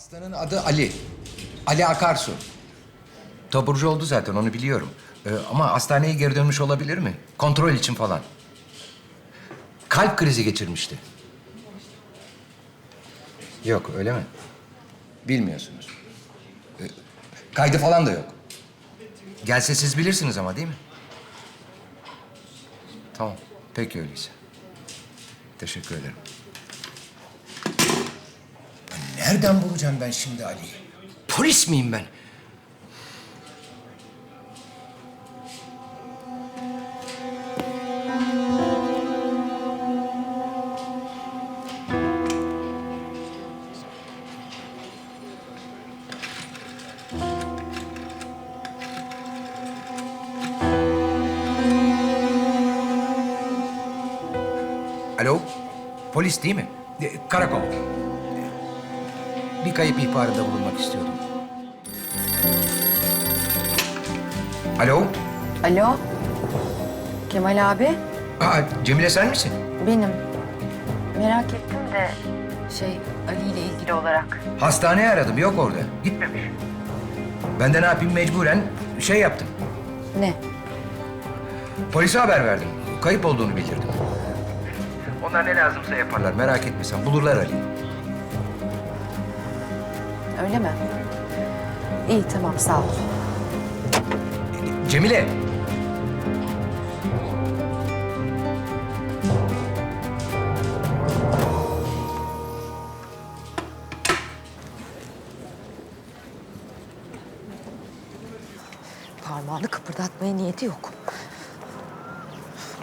Hastanın adı Ali. Ali Akarsu. Taburcu oldu zaten onu biliyorum. Ee, ama hastaneye geri dönmüş olabilir mi? Kontrol için falan. Kalp krizi geçirmişti. Yok öyle mi? Bilmiyorsunuz. Ee, kaydı falan da yok. Gelse siz bilirsiniz ama değil mi? Tamam. Peki öyleyse. Teşekkür ederim. Nereden bulacağım ben şimdi Ali'yi? Polis miyim ben? Alo, polis değil mi? E, Karakol. Bir kayıp ihbarında bulunmak istiyordum. Alo, Alo. Kemal abi. Aa, Cemile sen misin? Benim. Merak ettim de şey Ali ile ilgili olarak. Hastaneye aradım, yok orada. Gitmemiş. Ben de ne yapayım mecburen şey yaptım. Ne? Polise haber verdim. Kayıp olduğunu bildirdim. Onlar ne lazımsa yaparlar, merak etme sen. Bulurlar Ali'yi. Öyle mi? İyi tamam sağ ol. Cemile, Parmağını kıpırdatmaya niyeti yok.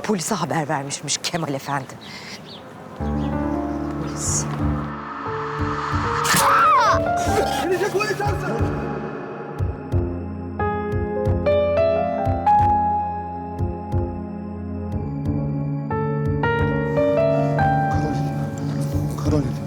Polise haber vermişmiş Kemal Efendi. похоронят.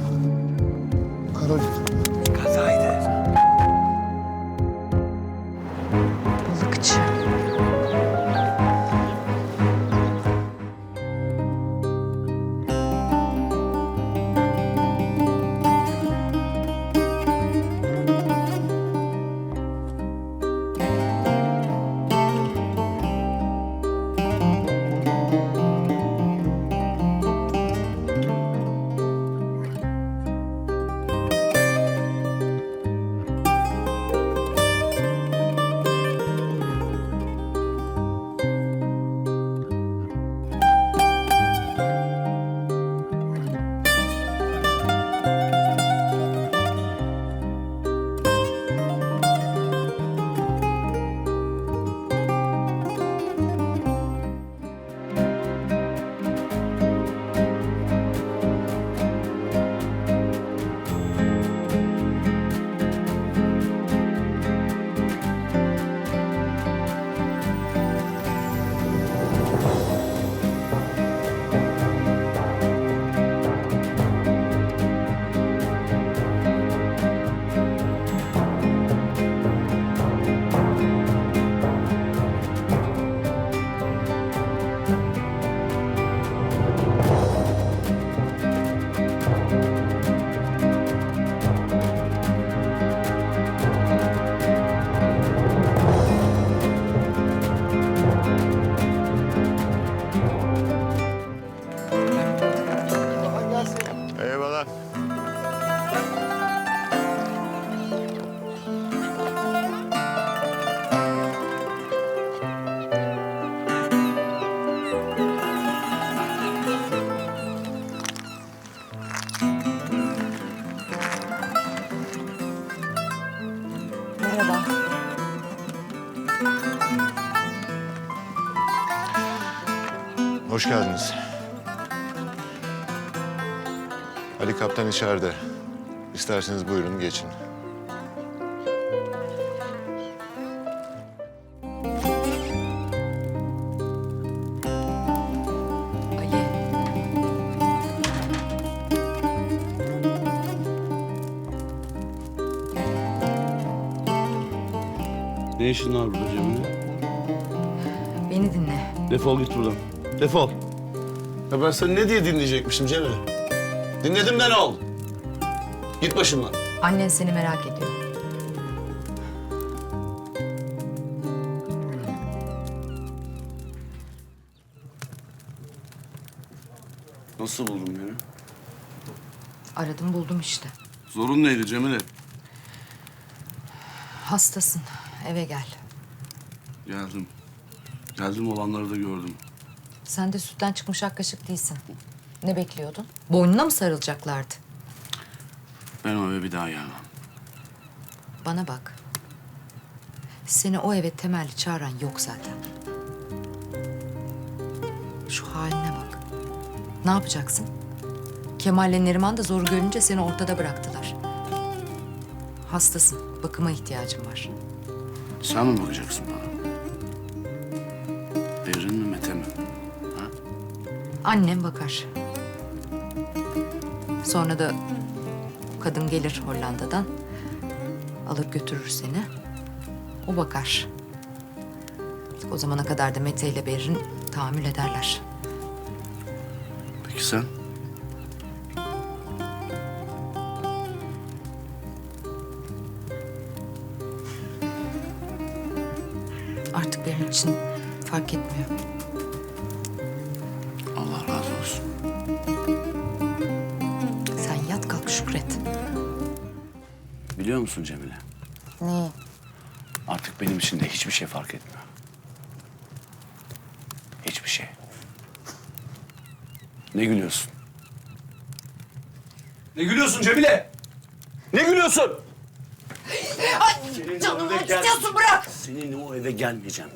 Hoş geldiniz. Ali Kaptan içeride. İsterseniz buyurun geçin. Ali. Ne işin var burada Cemile? Beni dinle. Defol git buradan. Defol. Ya ben seni ne diye dinleyecekmişim Cemile? Dinledim de ne oldu? Git başımdan. Annen seni merak ediyor. Nasıl buldun beni? Aradım buldum işte. Zorun neydi Cemile? Hastasın. Eve gel. Geldim. Geldim olanları da gördüm. Sen de sütten çıkmış ak kaşık değilsin. Ne bekliyordun? Boynuna mı sarılacaklardı? Ben o eve bir daha gelmem. Bana bak. Seni o eve temelli çağıran yok zaten. Şu haline bak. Ne yapacaksın? Kemal'le Neriman da zor görünce seni ortada bıraktılar. Hastasın. Bakıma ihtiyacın var. Sen mi bakacaksın bana? Berin mi? Annem bakar. Sonra da kadın gelir Hollanda'dan. Alır götürür seni. O bakar. O zamana kadar da Mete ile Berin tahammül ederler. Peki sen? Artık benim için fark etmiyor. Biliyor musun Cemile? Ne? Artık benim için de hiçbir şey fark etmiyor. Hiçbir şey. Ne gülüyorsun? Ne gülüyorsun Cemile? Ne gülüyorsun? Canımı istiyorsun bırak. Seninle o eve gelmeyeceğim.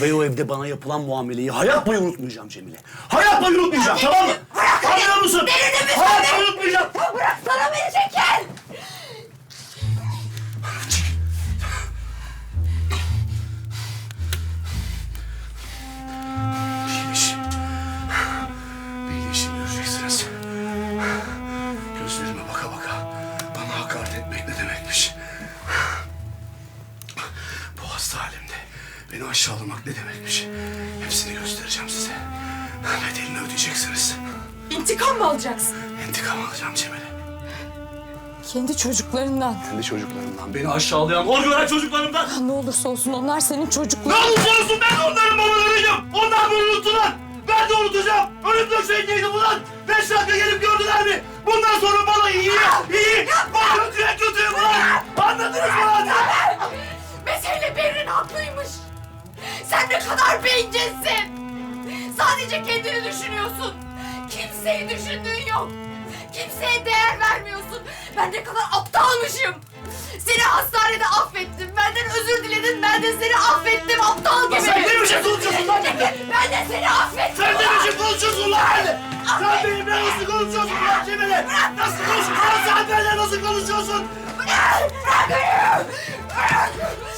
Ve o evde bana yapılan muameleyi hayat boyu unutmayacağım Cemile. Hayat boyu unutmayacağım tamam mı? Anlıyor musun? Hayat boyu unutmayacağım. Bırak sana beni çeker. Beni aşağılamak ne demekmiş. Hepsini göstereceğim size. Bedelini ödeyeceksiniz. İntikam mı alacaksın? İntikam alacağım Cemile. Kendi çocuklarından. Kendi çocuklarımdan, beni aşağılayan, hor gören çocuklarımdan. Ne olursa olsun onlar senin Ne çocukların. olursa olsun ben onların babalarıydım. Onlar beni unuttular. Ben de unutacağım. Ölüm döşeğindeydim ulan. Beş dakika gelip gördüler mi? Bundan sonra bana iyi, iyi, Sen ne kadar bencilsin. Sadece kendini düşünüyorsun. Kimseyi düşündüğün yok. Kimseye değer vermiyorsun. Ben ne kadar aptalmışım. Seni hastanede affettim. Benden özür diledin. Ben de seni affettim aptal gibi. Sen ne biçim konuşuyorsun lan? Ben de seni affettim. Sen ne biçim konuşuyorsun lan? Sen benimle nasıl konuşuyorsun lan Cemile? Nasıl konuşuyorsun? Sen benimle nasıl konuşuyorsun? Su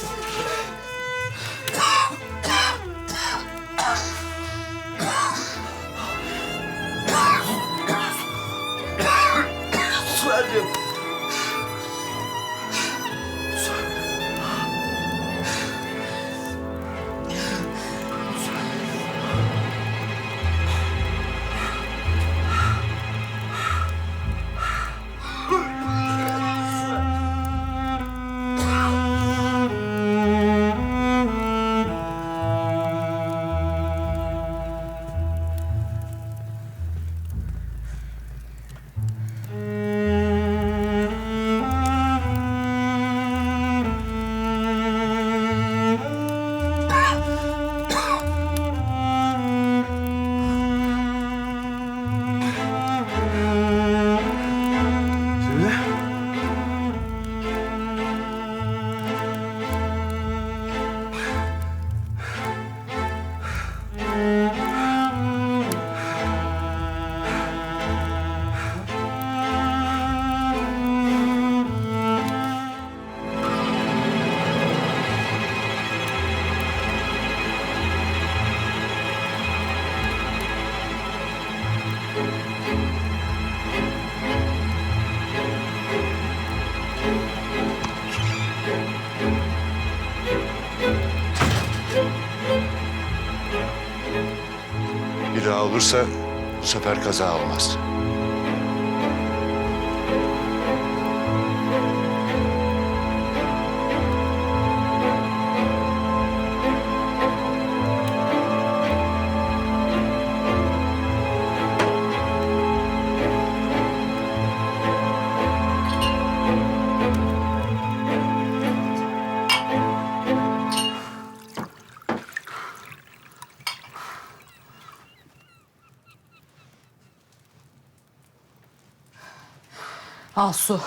Bir daha olursa bu sefer kaza olmaz. Al su.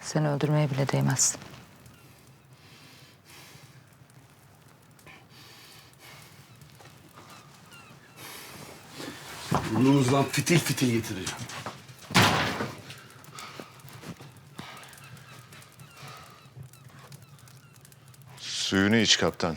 Seni öldürmeye bile değmez. Burnumuzdan fitil fitil getireceğim. Suyunu iç kaptan.